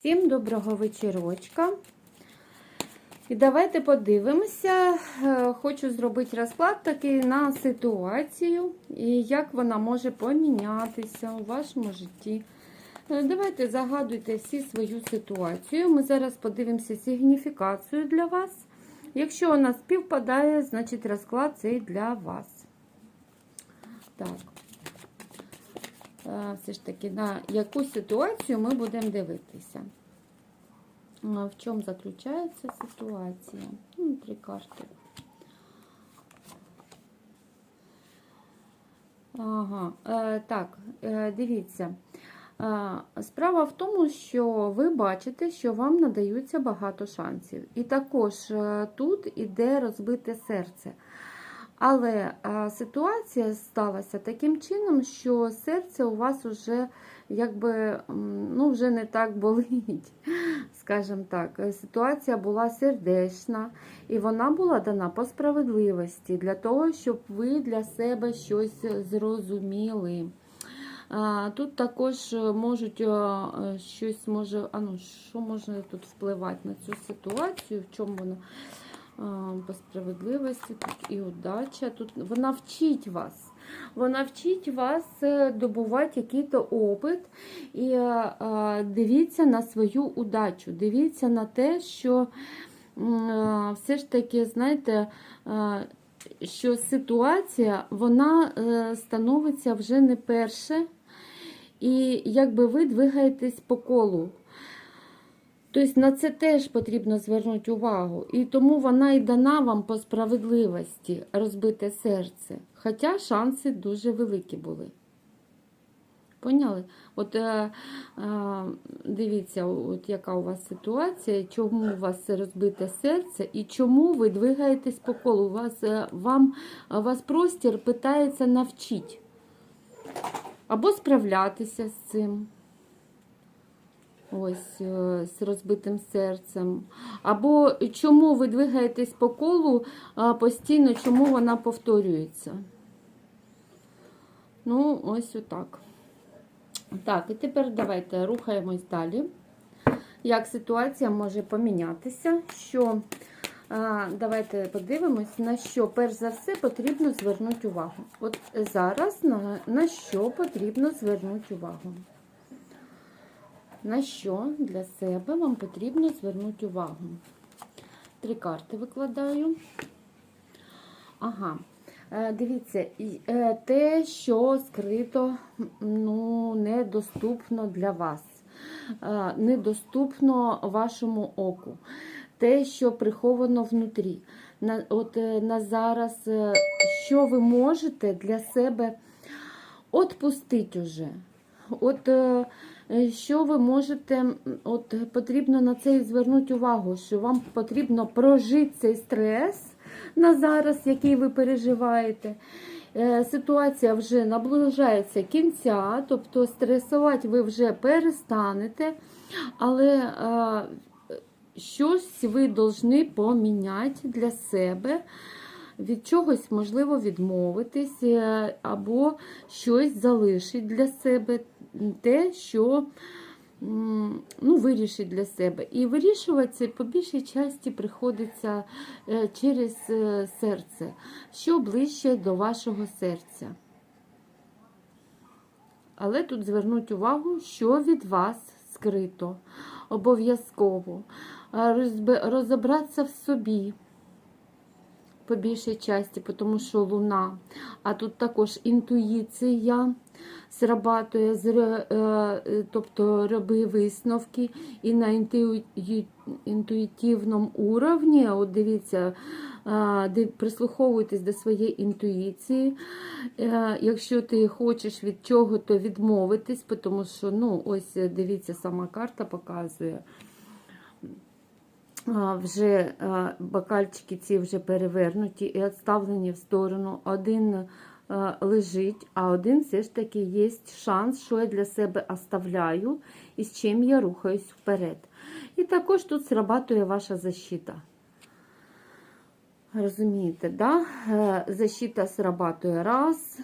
Всім доброго вечірочка. І давайте подивимося. Е, Хочу зробити розклад такий на ситуацію і як вона може помінятися у вашому житті. Е, Давайте загадуйте всі свою ситуацію. Ми зараз подивимося сигніфікацію для вас. Якщо вона співпадає, значить розклад цей для вас. Так. Все ж таки, на яку ситуацію ми будемо дивитися. В чому заключається ситуація? Ну, три карти. Ага, е, так, е, дивіться. Е, Справа в тому, що ви бачите, що вам надаються багато шансів. І також тут іде розбите серце. Але а, ситуація сталася таким чином, що серце у вас вже якби ну, вже не так болить, скажімо так. Е, Ситуація була сердечна, і вона була дана по справедливості для того, щоб ви для себе щось зрозуміли. Тут також можуть е, щось може, а ну, що може тут впливати на цю ситуацію, в чому вона по справедливості, і удача. Тут вона вчить вас. Вона вчить вас е, добувати якийсь опит і е, дивіться на свою удачу. Дивіться на те, що е, все ж таки, знаєте, що ситуація вона становиться вже не перше, і якби ви двигаєтесь по колу. Тобто на це теж потрібно звернути увагу. І тому вона і дана вам по справедливості розбите серце. Хоча шанси дуже великі були. Поняли? От е, е, дивіться, от яка у вас ситуація, чому у вас розбите серце і чому ви двигаєтесь по колу. У вас, е, вам, вас простір питається навчити. Або справлятися з цим. Ось е, з розбитим серцем. Або чому ви двигаєтесь по колу постійно, чому вона повторюється? Ну, ось отак. Так, і тепер давайте рухаємось далі. Як ситуація може помінятися? Що, давайте подивимось, на що перш за все потрібно звернути увагу. От зараз на, на що потрібно звернути увагу? На що для себе вам потрібно звернути увагу? Три карти викладаю. Ага. Е, Дивіться, е, те, що скрито, ну, недоступно для вас, Е, недоступно вашому оку, те, що приховано внутрі. На, от на зараз, що ви можете для себе відпустити уже. От що ви можете, от потрібно на це і звернути увагу, що вам потрібно прожити цей стрес на зараз, який ви переживаєте. Е, Ситуація вже наближається кінця, тобто стресувати ви вже перестанете, але е, щось ви повинні поміняти для себе. Від чогось можливо відмовитись, е, або щось залишить для себе, те, що ну, вирішить для себе. І вирішувати по більшій часті приходиться е, через е, серце, що ближче до вашого серця. Але тут звернуть увагу, що від вас скрито. Обов'язково розібратися в собі по більшій часті, тому що луна. А тут також інтуїція срабатує, е, е, тобто роби висновки і на інтуїтивному уровні, от дивіться, прислуховуйтесь до своєї інтуїції. Е, Якщо ти хочеш від чого, то відмовитись, тому що, ну, ось дивіться, сама карта показує. Вже бокальчики ці вже перевернуті і відставлені в сторону. Один лежить, а один все ж таки є шанс, що я для себе оставляю і з чим я рухаюсь вперед. І також тут срабатує ваша защита. Розумієте, да? Е, Защита срабатує раз,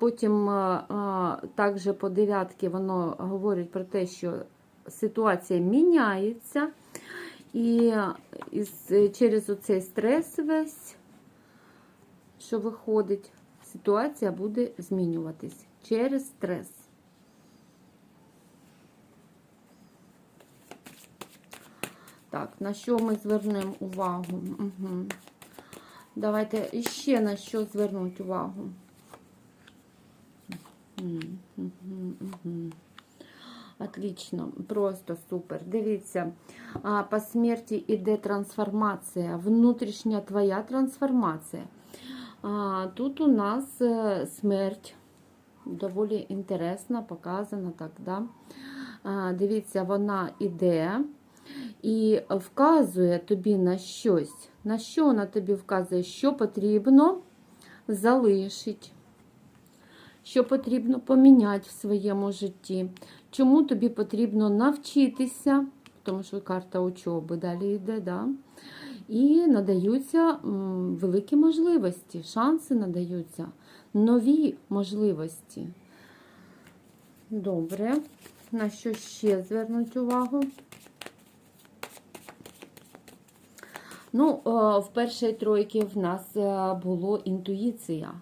потім а, також по дев'ятки воно говорить про те, що ситуація міняється, і через оцей стрес весь, що виходить, ситуація буде змінюватись через стрес. Так, на що ми звернемо увагу? Угу. Давайте іще на що звернуть увагу. Отлично, просто супер. Дивіться, по смерті іде трансформація, внутрішня твоя трансформація. А, Тут у нас е, смерть доволі інтересна, показана так, да? А, Дивіться, вона іде і вказує тобі на щось. На що вона тобі вказує, що потрібно залишити, що потрібно поміняти в своєму житті, чому тобі потрібно навчитися, тому що карта учоби далі йде, да? І надаються великі можливості, шанси надаються, нові можливості. Добре, на що ще звернуть увагу? Ну, е, в першій тройці в нас е, було інтуїція.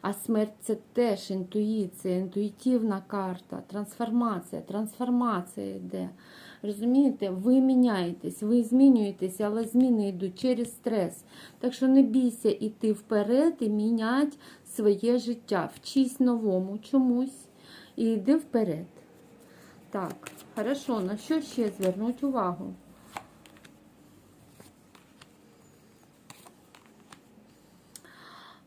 А смерть це теж інтуїція, інтуїтивна карта, трансформація, трансформація йде. Розумієте, ви міняєтесь, ви змінюєтесь, але зміни йдуть через стрес. Так що не бійся йти вперед і міняти своє життя. Вчись новому чомусь і йди вперед. Так, хорошо, на що ще звернуть увагу?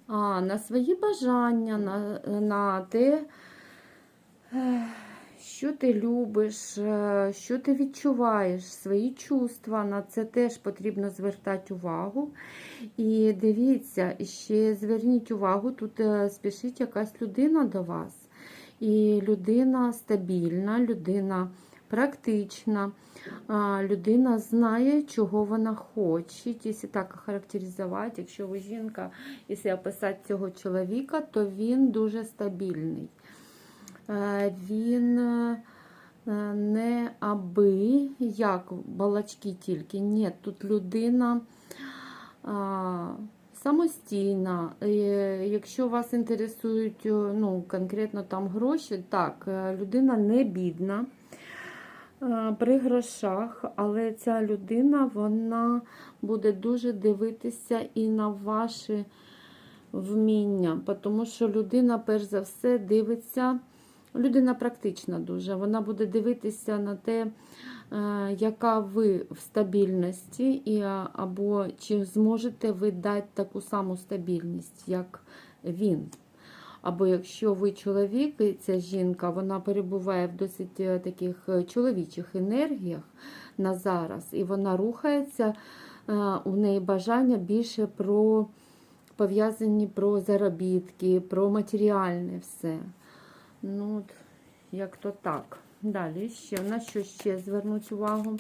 а, на свої бажання, на, на те, що ти любиш, е, що ти відчуваєш, свої чувства. На це теж потрібно звертати увагу. І дивіться, ще зверніть увагу, тут е, спішить якась людина до вас. І людина стабільна, людина практична, людина знає, чого вона хоче. Якщо так характеризувати, якщо ви жінка, якщо описати цього чоловіка, то він дуже стабільний. Е, Він е, не аби як балачки тільки. Ні, тут людина самостійна. Е, Якщо вас інтересують ну, конкретно там гроші, так, е, людина не бідна е, при грошах, але ця людина вона буде дуже дивитися і на ваші вміння, тому що людина, перш за все, дивиться. Людина практична дуже. Вона буде дивитися на те, е, яка ви в стабільності, і, або чи зможете ви дати таку саму стабільність, як він. Або якщо ви чоловік, і ця жінка, вона перебуває в досить е, таких е, чоловічих енергіях на зараз, і вона рухається, у неї бажання більше про пов'язані про заробітки, про матеріальне все. Ну, от, як то так. Далі ще на що ще звернуть увагу?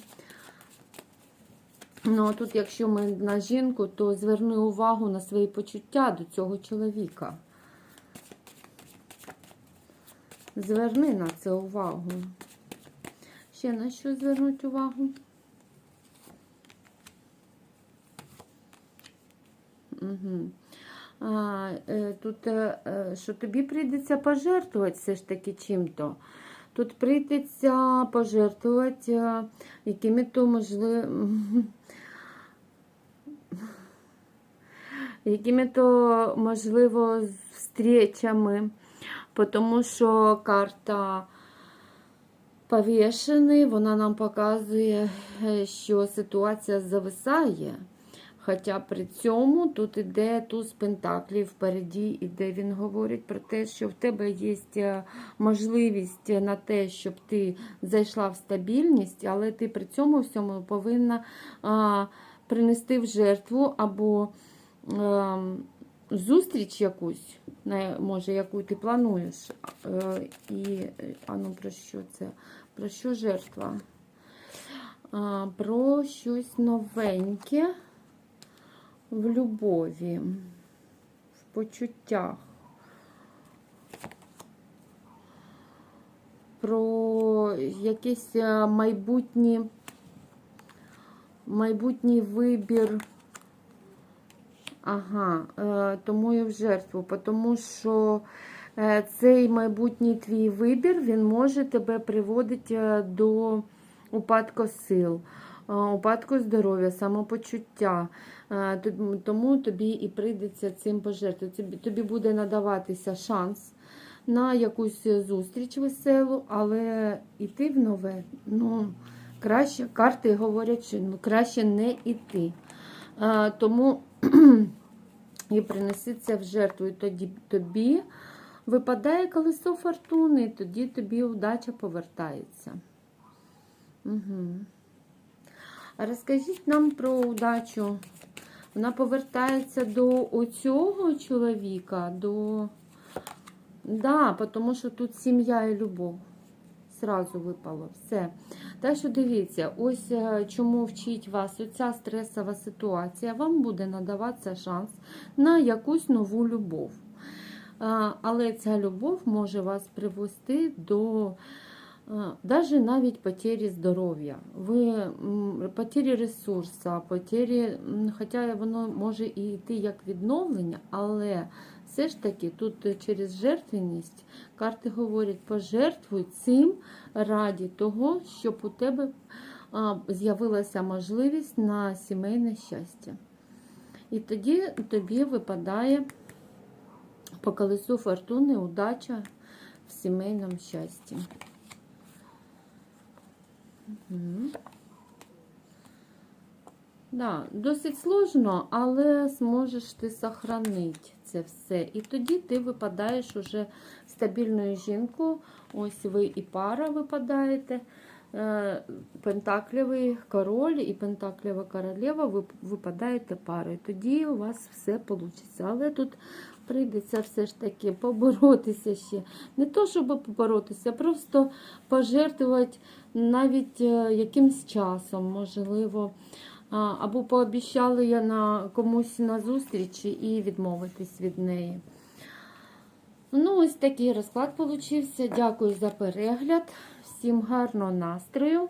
Ну, а тут, якщо ми на жінку, то зверни увагу на свої почуття до цього чоловіка. Зверни на це увагу. Ще на що звернуть увагу? Угу. Е, тут, е, е, що тобі прийдеться пожертвувати все ж таки чим-то. Тут прийдеться пожертвувати якими-то можливо. Якими-то, можливо, встречами, тому що карта повішений, вона нам показує, що ситуація зависає. Хоча при цьому тут іде туз пентаклів впереді, іде він говорить про те, що в тебе є е, можливість на те, щоб ти зайшла в стабільність, але ти при цьому всьому повинна а, принести в жертву або а, зустріч якусь, може, яку ти плануєш. Е, І а ну про що це? Про що жертва? А, Про щось новеньке в любові, в почуттях. про якісь е, майбутні, майбутній вибір. Ага, е, тому і в жертву, тому що е, цей майбутній твій вибір, він може тебе приводити до упадку сил, упадку здоров'я, самопочуття. Е, Тому тобі і прийдеться цим пожертвувати. Тобі, буде надаватися шанс на якусь зустріч веселу, але йти в нове, ну, краще, карти говорять, що ну, краще не йти. Е, Тому і принеси це в жертву. І тоді тобі випадає колесо фортуни, і тоді тобі удача повертається. Угу. Розкажіть нам про удачу. Вона повертається до оцього чоловіка, до. Да, тому що тут сім'я і любов. Сразу випало все. Так що дивіться, ось е, чому вчить вас оця стресова ситуація, вам буде надаватися шанс на якусь нову любов. Але ця любов може вас привести до навіть навіть потері здоров'я, м, ресурсу, потері, м, хоча воно може і йти як відновлення, але все ж таки тут через жертвеність карти говорять, пожертвуй цим раді того, щоб у тебе з'явилася можливість на сімейне щастя. І тоді тобі випадає по колесу фортуни удача в сімейному щасті. Мгм. Да, досить сложно, але зможеш ти сохранити це все. І тоді ти випадаєш уже в стабільну жінку. Ось ви і пара випадаєте. Е, Пентаклевий король і пентаклева королева ви випадаєте парою. Тоді у вас все вийде. Але тут прийдеться все ж таки поборотися ще. Не то, щоб поборотися, просто пожертвувати навіть е, якимсь часом, можливо. Або пообіцяли я на комусь на зустрічі і відмовитись від неї. Ну, ось такий розклад получився. Дякую за перегляд. Всім гарного настрою.